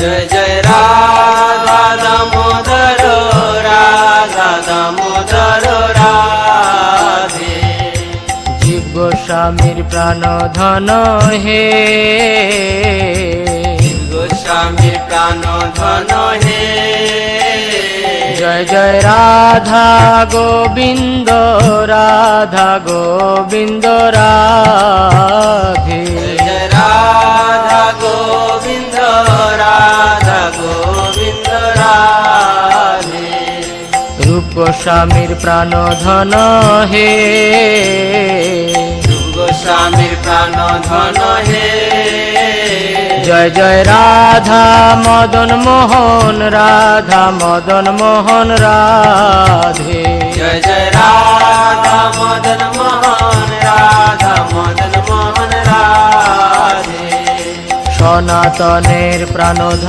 জয় জয় রাধা দামোদর রাধা দামোদর রাধে। জীব গোস্বামীর প্রাণ ধন হে। গোস্বামীর প্রাণ ধন হে। জয় জয় রাধা গোবিন্দ রাধা গোবিন্দ রাধে। জয় রাধা গোস্বামীর প্রাণ ধন হে। গোস্বামীর প্রাণ ধন হে। জয় জয় রাধা মদন মোহন রাধা মদন মোহন রাধে। জয় জয় রাধা মদন মোহন রাধা মদন মোহন রাধে। সনাতনের প্রাণ